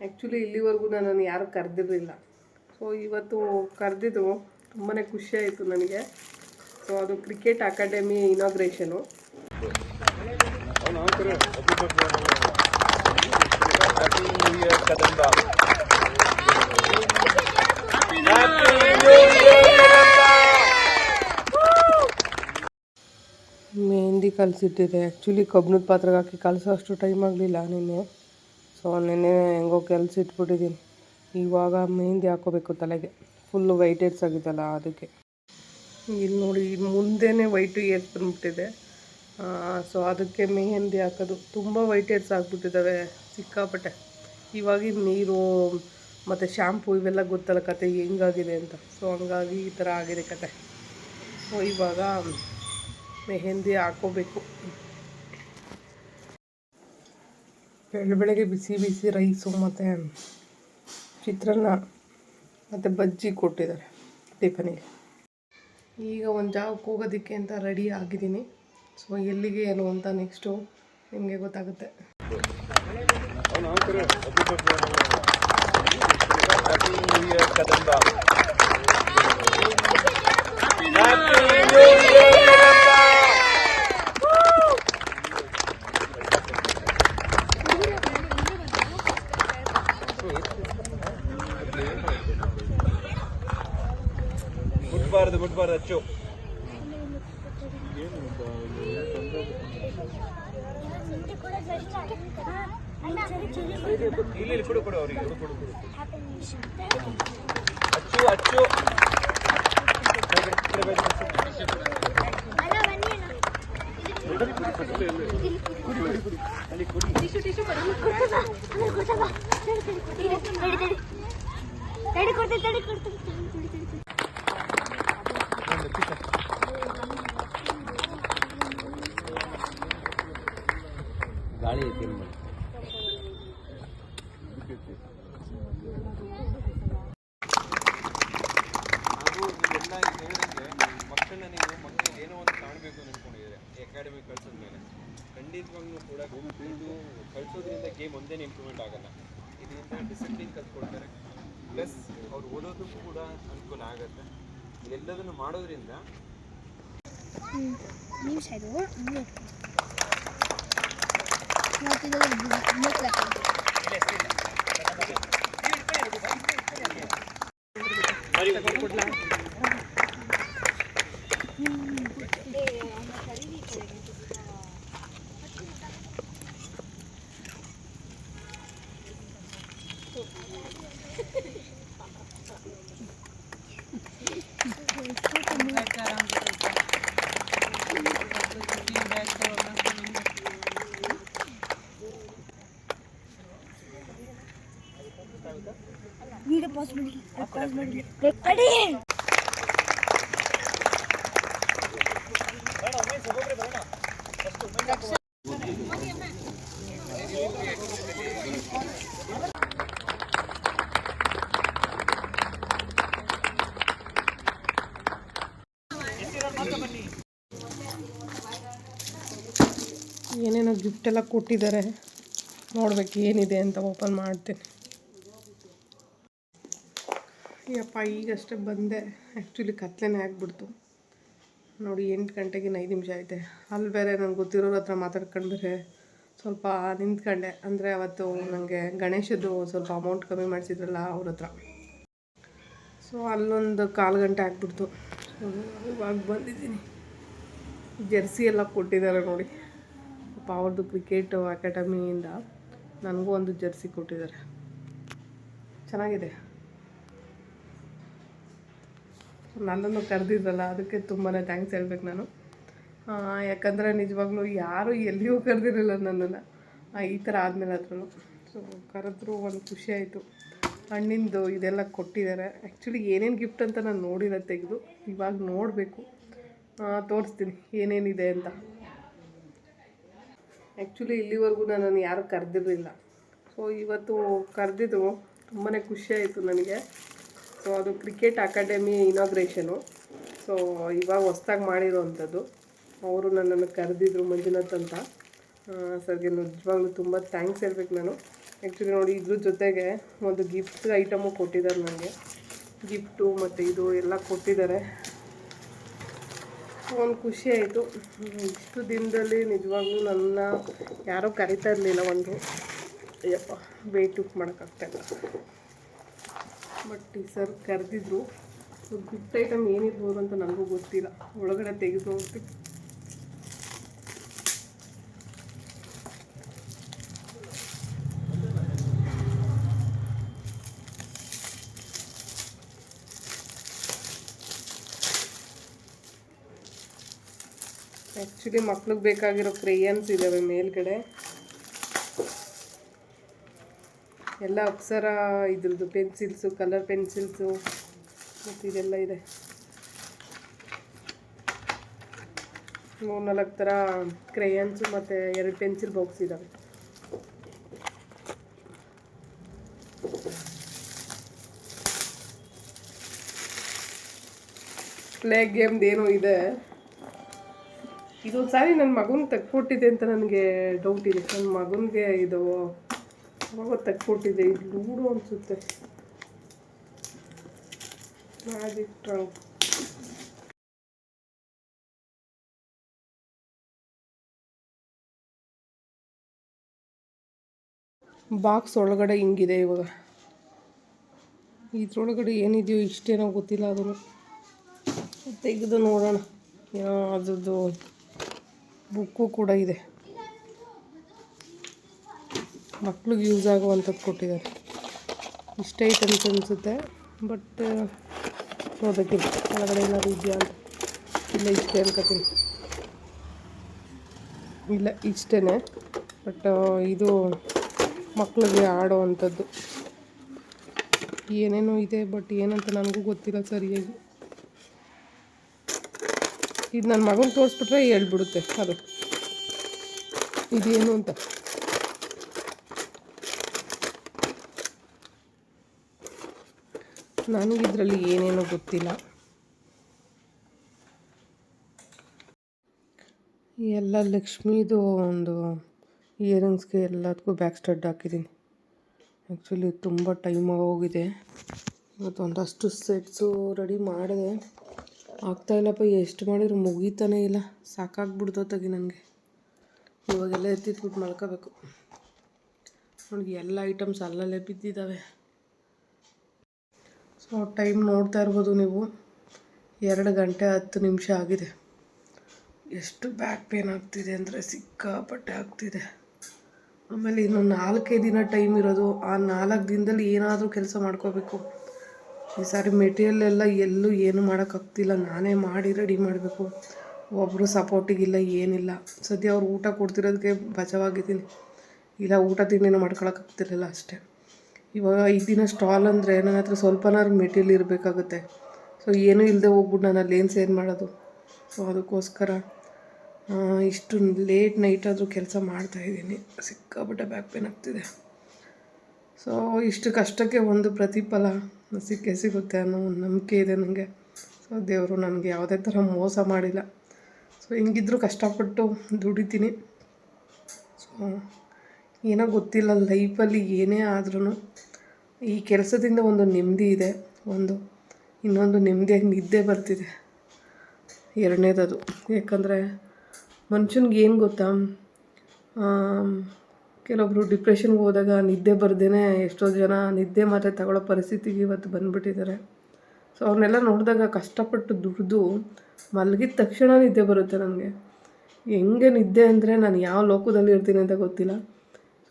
Actually ಇಲ್ಲಿವರೆಗೂ ನಾನು ಯಾರೂ ಕರೆದಿರಲಿಲ್ಲ. ಸೊ ಇವತ್ತು ಕರೆದಿದ್ರು ತುಂಬಾ ಖುಷಿ ಆಯಿತು ನನಗೆ. ಸೊ ಅದು ಕ್ರಿಕೆಟ್ ಅಕಾಡೆಮಿ ಇನಾಗ್ರೇಷನು ಮೆಹಂದಿ ಕಲಿಸಿಟ್ಟಿದೆ ಆ್ಯಕ್ಚುಲಿ ಕಬ್ಬಿಣದ ಪಾತ್ರೆಗೆ ಹಾಕಿ ಕಲಸೋ ಅಷ್ಟು ಟೈಮ್ ಆಗಲಿಲ್ಲ ನಿನ್ನೆ ಸೊ ನೆನ್ನೆ ಹೆಂಗೋ ಕೆಲಸ ಇಟ್ಬಿಟ್ಟಿದ್ದೀನಿ ಇವಾಗ ಮೆಹಂದಿ ಹಾಕೋಬೇಕು ತಲೆಗೆ. ಫುಲ್ಲು ವೈಟ್ ಏರ್ಸ್ ಆಗಿದ್ದಲ್ಲ ಅದಕ್ಕೆ. ಇಲ್ಲಿ ನೋಡಿ ಮುಂದೆನೇ ವೈಟು ಏರ್ಸ್ ಬಂದ್ಬಿಟ್ಟಿದೆ. ಸೊ ಅದಕ್ಕೆ ಮೆಹಂದಿ ಹಾಕೋದು. ತುಂಬ ವೈಟ್ ಏರ್ಸ್ ಆಗಿಬಿಟ್ಟಿದ್ದಾವೆ ಸಿಕ್ಕಾಪಟ್ಟೆ ಇವಾಗಿನ ನೀರು, ಮತ್ತು ಶ್ಯಾಂಪು ಇವೆಲ್ಲ ಗೊತ್ತಲ್ಲ ಕತೆ, ಹೆಂಗಾಗಿದೆ ಅಂತ. ಸೊ ಹಂಗಾಗಿ ಈ ಥರ ಆಗಿದೆ ಕತೆ. ಸೊ ಇವಾಗ ಮೆಹಂದಿ ಹಾಕೋಬೇಕು. ಬೆಳ ಬೆಳಗ್ಗೆ ಬಿಸಿ ಬಿಸಿ ರೈಸು ಮತ್ತು ಚಿತ್ರಾನ್ನ ಮತ್ತು ಬಜ್ಜಿ ಕೊಟ್ಟಿದ್ದಾರೆ ಟಿಫನಿಗೆ ಈಗ ಒಂದು ಜಾಗಕ್ಕೆ ಹೋಗೋದಕ್ಕೆ ಅಂತ ರೆಡಿ ಆಗಿದ್ದೀನಿ. ಸೊ ಎಲ್ಲಿಗೆ ಏನು ಅಂತ ನೆಕ್ಸ್ಟು ನಿಮಗೆ ಗೊತ್ತಾಗುತ್ತೆ. ಮುಟ್ಬಾರ್ದು ಅಚ್ಚು ಇಲ್ಲಿ ಇಲ್ಲಿ ಕೊಡು ಕೊಡು ಅವರಿಗೆ. ಕೊಡು ಕೊಡು ಕೊಡು. ಅಚ್ಚು ಅಚ್ಚು. ತಡಿ, ಕೊಡ್ತೀನಿ. ಗಾಳಿ ಐತಿ ಹಾಗೂ ನೀವೆಲ್ಲ ಈಗ ಹೇಳಿದಂಗೆ ಮಕ್ಕಳನ್ನ ನೀವು ಮಕ್ಕಳಿಗೆ ಏನೋ ಒಂದು ಕಾಣಬೇಕು ಅಂತ ಅನ್ಕೊಂಡಿದ್ದೀರಿ ಅಕಾಡೆಮಿ ಕಳ್ಸಿದ ಮೇಲೆ. ಖಂಡಿತವಾಗ್ಲೂ ಕೂಡ ಇದು ಕಳ್ಸೋದ್ರಿಂದ ಗೇಮ್ ಒಂದೇ ಇಂಪ್ರೂವ್ಮೆಂಟ್ ಆಗಲ್ಲ. ಇದರಿಂದ ಡಿಸಿಪ್ಲಿನ್ ಕಲ್ತ್ಕೊಳ್ತಾರೆ. ಪ್ಲಸ್ ಅವ್ರು ಓದೋದಕ್ಕೂ ಕೂಡ ಅನುಕೂಲ ಆಗುತ್ತೆ. ಇದೆಲ್ಲದನ್ನು ಮಾಡೋದ್ರಿಂದ ನಿಮಿಷ ಪಾಸ್ ಮಾಡಿ ಪಾಸ್ ಮಾಡಿ. ತಡಿ ಏನೇನೋ ಗಿಫ್ಟ್ ಎಲ್ಲ ಕೊಟ್ಟಿದ್ದಾರೆ. ನೋಡ್ಬೇಕು ಏನಿದೆ ಅಂತ ಓಪನ್ ಮಾಡ್ತೀನಿ. ಯಪ್ಪ, ಈಗಷ್ಟೇ ಬಂದೆ. ಆ್ಯಕ್ಚುಲಿ ಕತ್ಲೆನೇ ಆಗ್ಬಿಡ್ತು. ನೋಡಿ, ಎಂಟು ಗಂಟೆಗೆ ಐದು ನಿಮಿಷ ಐತೆ ಅಲ್ಲಿ ಬೇರೆ ನಂಗೆ ಗೊತ್ತಿರೋರ ಹತ್ರ ಮಾತಾಡ್ಕೊಂಡು ಬೇರೆ ಸ್ವಲ್ಪ ನಿಂತ್ಕೊಂಡೆ. ಅಂದರೆ ಅವತ್ತು ನನಗೆ ಗಣೇಶದ್ದು ಸ್ವಲ್ಪ ಅಮೌಂಟ್ ಕಮ್ಮಿ ಮಾಡಿಸಿದ್ರಲ್ಲ ಅವ್ರ ಹತ್ರ. ಸೊ ಅಲ್ಲೊಂದು ಕಾಲು ಗಂಟೆ ಆಗ್ಬಿಡ್ತು. ಇವಾಗ ಬಂದಿದ್ದೀನಿ. ಜೆರ್ಸಿ ಎಲ್ಲ ಕೊಟ್ಟಿದ್ದಾರೆ ನೋಡಿ. ಪಾಪ ಅವ್ರದ್ದು ಕ್ರಿಕೆಟ್ ಅಕಾಡೆಮಿಯಿಂದ ನನಗೂ ಒಂದು ಜೆರ್ಸಿ ಕೊಟ್ಟಿದ್ದಾರೆ. ಚೆನ್ನಾಗಿದೆ. ನನ್ನನ್ನು ಕರೆದಿದ್ರಲ್ಲ ಅದಕ್ಕೆ ತುಂಬಾ ಥ್ಯಾಂಕ್ಸ್ ಹೇಳ್ಬೇಕು ನಾನು. ಯಾಕಂದರೆ ನಿಜವಾಗ್ಲೂ ಯಾರೂ ಎಲ್ಲಿಯೂ ಕರೆದಿರಲಿಲ್ಲ ನನ್ನನ್ನು. ಈ ಥರ ಆದಮೇಲೆ ಅದ್ರೂ ಸೊ ಕರೆದ್ರು ಒಂದು ಖುಷಿ ಆಯಿತು. ಹಣ್ಣಿಂದು ಇದೆಲ್ಲ ಕೊಟ್ಟಿದ್ದಾರೆ. ಆ್ಯಕ್ಚುಲಿ ಏನೇನು ಗಿಫ್ಟ್ ಅಂತ ನಾನು ನೋಡಿರ ತೆಗೆದು. ಇವಾಗ ನೋಡಬೇಕು. ತೋರಿಸ್ತೀನಿ. ಏನೇನಿದೆ ಅಂತ. ಆ್ಯಕ್ಚುಲಿ ಇಲ್ಲಿವರೆಗೂ ನನ್ನನ್ನು ಯಾರೂ ಕರೆದಿರಲಿಲ್ಲ. ಸೊ ಇವತ್ತು ಕರೆದಿದ್ರು ತುಂಬಾ ಖುಷಿ ಆಯಿತು ನನಗೆ. ಸೊ ಅದು ಕ್ರಿಕೆಟ್ ಅಕಾಡೆಮಿ ಇನಾಗ್ರೇಷನು ಸೊ ಇವಾಗ ಹೊಸ್ದಾಗಿ ಮಾಡಿರೋವಂಥದ್ದು ಅವರು ನನ್ನನ್ನು ಕರೆದಿದ್ರು ಮಂಜುನಾಥ್ ಅಂತ. ಸರ್ಗೆ ನಿಜವಾಗ್ಲೂ ತುಂಬ ಥ್ಯಾಂಕ್ಸ್ ಹೇಳ್ಬೇಕು ನಾನು. ಆ್ಯಕ್ಚುಲಿ ನೋಡಿ, ಇದ್ರ ಜೊತೆಗೆ ಒಂದು ಗಿಫ್ಟ್ ಐಟಮು ಕೊಟ್ಟಿದ್ದಾರೆ ನನಗೆ ಗಿಫ್ಟು ಮತ್ತು ಇದು ಎಲ್ಲ ಕೊಟ್ಟಿದ್ದಾರೆ. ಒಂದು ಖುಷಿ ಆಯಿತು. ಇಷ್ಟು ದಿನದಲ್ಲಿ ನಿಜವಾಗ್ಲೂ ನನ್ನ ಯಾರೂ ಕರಿತಾ ಇರಲಿಲ್ಲ ಒಂದು. ಅಯ್ಯಪ್ಪ ವೇಟ್ ಮಾಡೋಕ್ಕಾಗ್ತಾಯಿಲ್ಲ ಬಟ್ ಸರ್ ಕರೆದಿದ್ರು. ಗಿಫ್ಟ್ ಐಟಮ್ ಏನಿರ್ಬೋದು ಅಂತ ನನಗೂ ಗೊತ್ತಿಲ್ಲ. ಒಳಗಡೆ ತೆಗೆದು ಹೋಗ್ತೀವಿ ಆ್ಯಕ್ಚುಲಿ ಮಕ್ಳಿಗೆ ಬೇಕಾಗಿರೋ ಕ್ರೇಯನ್ಸ್ ಇದ್ದಾವೆ ಮೇಲ್ಗಡೆ. ಎಲ್ಲ ಅಪ್ಸರ, ಇದ್ರದ್ದು ಪೆನ್ಸಿಲ್ಸು, ಕಲರ್ ಪೆನ್ಸಿಲ್ಸು, ಮತ್ತು ಇದೆಲ್ಲ ಇದೆ. ಮೂರು ನಾಲ್ಕು ಥರ ಕ್ರೇಯನ್ಸು ಮತ್ತು ಎರಡು ಪೆನ್ಸಿಲ್ ಬಾಕ್ಸ್ ಇದ್ದಾವೆ ಪ್ಲೇ ಗೇಮ್ದು ಏನೋ ಇದೆ. ಇದೊಂದು ಸಾರಿ ನನ್ನ ಮಗನ ತೆಗ್ಕೊಟ್ಟಿದೆ ಅಂತ ನನಗೆ ಡೌಟ್ ಇದೆ. ನನ್ನ ಮಗನಿಗೆ ಇದು ಅವಾಗ ತೆಗ್ಕೊಟ್ಟಿದೆ ಇದು ಲೂಡು ಅನಿಸುತ್ತೆ. ಮ್ಯಾಜಿಕ್ ಟ್ರಂಕ್ ಬಾಕ್ಸ್ ಒಳಗಡೆ ಹಿಂಗಿದೆ ಇವಾಗ. ಇದ್ರೊಳಗಡೆ ಏನಿದೆಯೋ ಇಷ್ಟೇನೋ ಗೊತ್ತಿಲ್ಲ ಅದನ್ನು ತೆಗೆದು ನೋಡೋಣ. ಏನೋ ಅದ್ರದ್ದು ಬುಕ್ಕು ಕೂಡ ಇದೆ. ಮಕ್ಳಿಗೆ ಯೂಸ್ ಆಗುವಂಥದ್ದು ಕೊಟ್ಟಿದ್ದಾರೆ. ಇಷ್ಟ ಐಟಮ್ಸ್ ಅನಿಸುತ್ತೆ. ಬಟ್ ನೋಡಬೇಕಿಲ್ಲ ಒಳಗಡೆ ಏನಾದ್ರು ಇದೆಯಾ ಅಂತ. ಇಲ್ಲ, ಇಷ್ಟೇ ಅನ್ಕೋತೀನಿ. ಇಲ್ಲ ಇಷ್ಟೇ ಬಟ್ ಇದು ಮಕ್ಕಳಿಗೆ ಆಡೋ ಅಂಥದ್ದು ಏನೇನೋ ಇದೆ, ಬಟ್ ಏನಂತ ನನಗೂ ಗೊತ್ತಿಲ್ಲ ಸರಿಯಾಗಿ. ಇದು ನನ್ನ ಮಗನ ತೋರಿಸ್ಬಿಟ್ರೆ ಹೇಳ್ಬಿಡುತ್ತೆ, ಅದು. ಇದೇನು ಅಂತ. ನನಗೆ ಇದರಲ್ಲಿ ಏನೇನೋ ಗೊತ್ತಿಲ್ಲ. ಎಲ್ಲ ಲಕ್ಷ್ಮೀದು ಒಂದು ಇಯರಿಂಗ್ಸ್ಗೆ ಎಲ್ಲದಕ್ಕೂ ಬ್ಯಾಕ್ ಸ್ಟಡ್ ಹಾಕಿದ್ದೀನಿ. ಆ್ಯಕ್ಚುಲಿ ತುಂಬ ಟೈಮ್ ಆಗೋಗಿದೆ. ಇವತ್ತು ಒಂದಷ್ಟು ಸೆಟ್ಸು ರೆಡಿ ಮಾಡಿದೆ. ಆಗ್ತಾಯಿಲ್ಲಪ್ಪ ಎಷ್ಟು ಮಾಡಿದ್ರು ಮುಗೀತಾನೆ ಇಲ್ಲ. ಸಾಕಾಗ್ಬಿಡ್ತೋತಾಗಿ ನನಗೆ ಇವಾಗೆಲ್ಲ ಎತ್ತಿಟ್ಬಿಟ್ಟು ಮಲ್ಕೋಬೇಕು. ನನಗೆ ಎಲ್ಲ ಐಟಮ್ಸ್ ಅಲ್ಲಲ್ಲೇ ಬಿದ್ದಿದ್ದಾವೆ. ಟೈಮ್ ನೋಡ್ತಾ ಇರ್ಬೋದು ನೀವು. ಎರಡು ಗಂಟೆ ಹತ್ತು ನಿಮಿಷ ಆಗಿದೆ. ಎಷ್ಟು ಬ್ಯಾಕ್ ಪೇನ್ ಆಗ್ತಿದೆ ಅಂದರೆ ಸಿಕ್ಕಾಪಟ್ಟೆ ಆಗ್ತಿದೆ. ಆಮೇಲೆ ಇನ್ನು ನಾಲ್ಕೇ ದಿನ ಟೈಮ್ ಇರೋದು. ಆ ನಾಲ್ಕು ದಿನದಲ್ಲಿ ಏನಾದರೂ ಕೆಲಸ ಮಾಡ್ಕೋಬೇಕು. ಈ ಸಾರಿ ಮೆಟೀರಿಯಲ್ ಎಲ್ಲ ಎಲ್ಲೂ ಏನು ಮಾಡೋಕ್ಕಾಗ್ತಿಲ್ಲ ನಾನೇ ಮಾಡಿ ರೆಡಿ ಮಾಡಬೇಕು. ಒಬ್ಬರು ಸಪೋರ್ಟಿಗಿಲ್ಲ ಏನಿಲ್ಲ. ಸದ್ಯ ಅವ್ರು ಊಟ ಕೊಡ್ತಿರೋದಕ್ಕೆ ಬಚಾವಾಗಿದ್ದೀನಿ ಇಲ್ಲ, ಊಟ ತಿಂಡಿನೂ ಮಾಡ್ಕೊಳಕ್ಕಾಗ್ತಿರಲಿಲ್ಲ ಅಷ್ಟೇ. ಇವಾಗ ಐದು ದಿನ ಸ್ಟಾಲ್ ಅಂದರೆ ನನ್ನ ಹತ್ರ ಸ್ವಲ್ಪನಾದ್ರು ಮೆಟೀರಿಯಲ್ ಇರಬೇಕಾಗುತ್ತೆ. ಸೊ ಏನೂ ಇಲ್ಲದೆ ಹೋಗ್ಬಿಟ್ಟು ನಾನು ಏನು ಸೇಲ್ ಮಾಡೋದು? ಸೊ ಅದಕ್ಕೋಸ್ಕರ ಇಷ್ಟು ಲೇಟ್ ನೈಟ್ ಆದರೂ ಕೆಲಸ ಮಾಡ್ತಾಯಿದ್ದೀನಿ ಸಿಕ್ಕಾಪಟ್ಟೆ ಬ್ಯಾಕ್ ಪೇನ್ ಆಗ್ತಿದೆ. ಸೊ ಇಷ್ಟು ಕಷ್ಟಕ್ಕೆ ಒಂದು ಪ್ರತಿಫಲ ಸಿಕ್ಕೇ ಸಿಗುತ್ತೆ ಅನ್ನೋ ಒಂದು ನಂಬಿಕೆ ಇದೆ ನನಗೆ ಸೊ ದೇವರು ನನಗೆ ಯಾವುದೇ ಥರ ಮೋಸ ಮಾಡಿಲ್ಲ. ಸೊ ಹಿಂಗಿದ್ರೂ ಕಷ್ಟಪಟ್ಟು ದುಡಿತೀನಿ. ಸೊ ಏನೋ ಗೊತ್ತಿಲ್ಲ ಲೈಫಲ್ಲಿ ಏನೇ ಆದ್ರೂ ಈ ಕೆಲಸದಿಂದ ಒಂದು ನೆಮ್ಮದಿ ಇದೆ, ಒಂದು ಇನ್ನೊಂದು ನೆಮ್ಮದಿಯಾಗಿ ನಿದ್ದೆ ಬರ್ತಿದೆ. ಎರಡನೇದದು. ಯಾಕಂದರೆ ಮನುಷ್ಯನಿಗೆ ಏನು ಗೊತ್ತಾ? ಕೆಲವೊಬ್ಬರು ಡಿಪ್ರೆಷನ್ಗೆ ಹೋದಾಗ ನಿದ್ದೆ ಬರ್ದೇ ಎಷ್ಟೋ ಜನ ನಿದ್ದೆ ಮಾತ್ರೆ ತಗೊಳ್ಳೋ ಪರಿಸ್ಥಿತಿಗೆ ಇವತ್ತು ಬಂದುಬಿಟ್ಟಿದ್ದಾರೆ. ಸೊ ಅವ್ರನ್ನೆಲ್ಲ ನೋಡಿದಾಗ ಕಷ್ಟಪಟ್ಟು ದುಡಿದು ಮಲಗಿದ ತಕ್ಷಣ ನಿದ್ದೆ ಬರುತ್ತೆ ನನಗೆ. ಹೆಂಗೆ ನಿದ್ದೆ ಅಂದರೆ ನಾನು ಯಾವ ಲೋಕದಲ್ಲಿ ಇರ್ತೀನಿ ಅಂತ ಗೊತ್ತಿಲ್ಲ.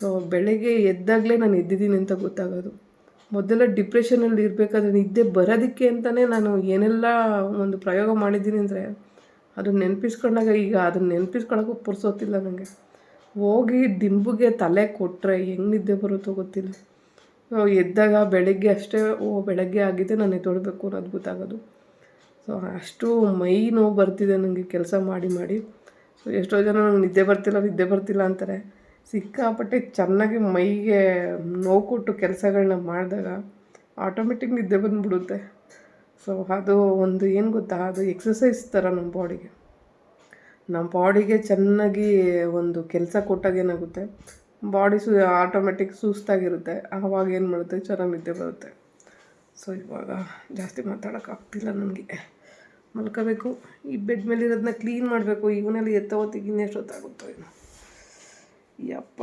ಸೊ ಬೆಳಗ್ಗೆ ಎದ್ದಾಗಲೇ ನಾನು ಎದ್ದಿದ್ದೀನಿ ಅಂತ ಗೊತ್ತಾಗೋದು. ಮೊದಲ ಡಿಪ್ರೆಷನಲ್ಲಿ ಇರಬೇಕಾದ್ರೆ ನಿದ್ದೆ ಬರೋದಕ್ಕೆ ಅಂತಲೇ ನಾನು ಏನೆಲ್ಲ ಒಂದು ಪ್ರಯೋಗ ಮಾಡಿದ್ದೀನಿ ಅಂದರೆ ಅದು ನೆನಪಿಸ್ಕೊಂಡಾಗ ಈಗ ಅದನ್ನ ನೆನಪಿಸ್ಕೊಳಕ್ಕೂ ಪುರ್ಸೋತಿಲ್ಲ ನನಗೆ ಹೋಗಿ ದಿಂಬುಗೆ ತಲೆ ಕೊಟ್ಟರೆ ಹೆಂಗೆ ನಿದ್ದೆ ಬರುತ್ತೋ ಗೊತ್ತಿಲ್ಲ. ಎದ್ದಾಗ ಬೆಳಗ್ಗೆ ಅಷ್ಟೇ, ಓ, ಬೆಳಗ್ಗೆ ಆಗಿದೆ ನಾನು ಎದ್ದೊಳ್ಬೇಕು ಅನ್ನೋದು ಗೊತ್ತಾಗೋದು. ಸೊ, ಅಷ್ಟು ಮೈ ನೋವು ಬರ್ತಿದೆ ನನಗೆ ಕೆಲಸ ಮಾಡಿ ಮಾಡಿ. ಸೊ ಎಷ್ಟೋ ಜನ ನಂಗೆ ನಿದ್ದೆ ಬರ್ತಿಲ್ಲ ನಿದ್ದೆ ಬರ್ತಿಲ್ಲ ಅಂತಾರೆ. ಸಿಕ್ಕಾಪಟ್ಟೆ ಚೆನ್ನಾಗಿ ಮೈಗೆ ನೋವು ಕೊಟ್ಟು ಕೆಲಸಗಳನ್ನ ಮಾಡಿದಾಗ ಆಟೋಮೆಟಿಕ್ ನಿದ್ದೆ ಬಂದುಬಿಡುತ್ತೆ. ಸೊ ಅದು ಒಂದು ಏನು ಗೊತ್ತಾ? ಅದು ಎಕ್ಸಸೈಸ್ ಥರ ನಮ್ಮ ಬಾಡಿಗೆ. ನಮ್ಮ ಬಾಡಿಗೆ ಚೆನ್ನಾಗಿ ಒಂದು ಕೆಲಸ ಕೊಟ್ಟಾಗ ಏನಾಗುತ್ತೆ? ಬಾಡಿ ಸು, ಆಟೋಮೆಟಿಕ್ ಸುಸ್ತಾಗಿರುತ್ತೆ. ಆವಾಗ ಏನು ಮಾಡುತ್ತೆ? ಚೆನ್ನಾಗಿ ನಿದ್ದೆ ಬರುತ್ತೆ. ಸೊ ಇವಾಗ ಜಾಸ್ತಿ ಮಾತಾಡೋಕ್ಕಾಗ್ತಿಲ್ಲ ನನಗೆ ಮಲ್ಕೋಬೇಕು. ಈ ಬೆಡ್ ಮೇಲೆ ಇರೋದನ್ನ ಕ್ಲೀನ್ ಮಾಡಬೇಕು. ಇವನಲ್ಲಿ ಎತ್ತ ಹೊತ್ತಿಗೆ ಇನ್ನೆಷ್ಟೊತ್ತಾಗುತ್ತೋ ಏನು. ಯಪ್ಪ,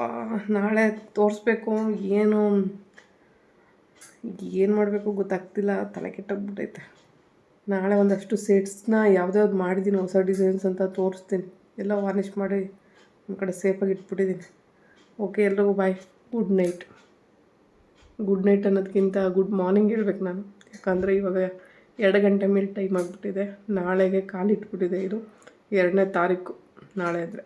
ನಾಳೆ ತೋರಿಸ್ಬೇಕು, ಏನು ಏನು ಮಾಡಬೇಕು ಗೊತ್ತಾಗ್ತಿಲ್ಲ, ತಲೆ ಕೆಟ್ಟೋಗ್ಬಿಟ್ಟೈತೆ ನಾಳೆ ಒಂದಷ್ಟು ಸೆಟ್ಸ್ನ ಯಾವ್ದ್ಯಾವ್ದು ಮಾಡಿದ್ದೀನಿ ಹೊಸ ಡಿಸೈನ್ಸ್ ಅಂತ ತೋರಿಸ್ತೀನಿ. ಎಲ್ಲ ವಾರ್ನಿಷ್ ಮಾಡಿ ನಮ್ಮ ಕಡೆ ಸೇಫಾಗಿ ಇಟ್ಬಿಟ್ಟಿದ್ದೀನಿ ಓಕೆ ಎಲ್ರಿಗೂ bye good night good night ಅನ್ನೋದಕ್ಕಿಂತ ಗುಡ್ ಮಾರ್ನಿಂಗ್ ಹೇಳ್ಬೇಕು ನಾನು. ಯಾಕಂದರೆ ಇವಾಗ ಎರಡು ಗಂಟೆ ಮೇಲೆ ಟೈಮ್ ಆಗಿಬಿಟ್ಟಿದೆ. ನಾಳೆಗೆ ಕಾಲಿಟ್ಬಿಟ್ಟಿದೆ ಇದು. ಎರಡನೇ ತಾರೀಕು ನಾಳೆ ಅಂದರೆ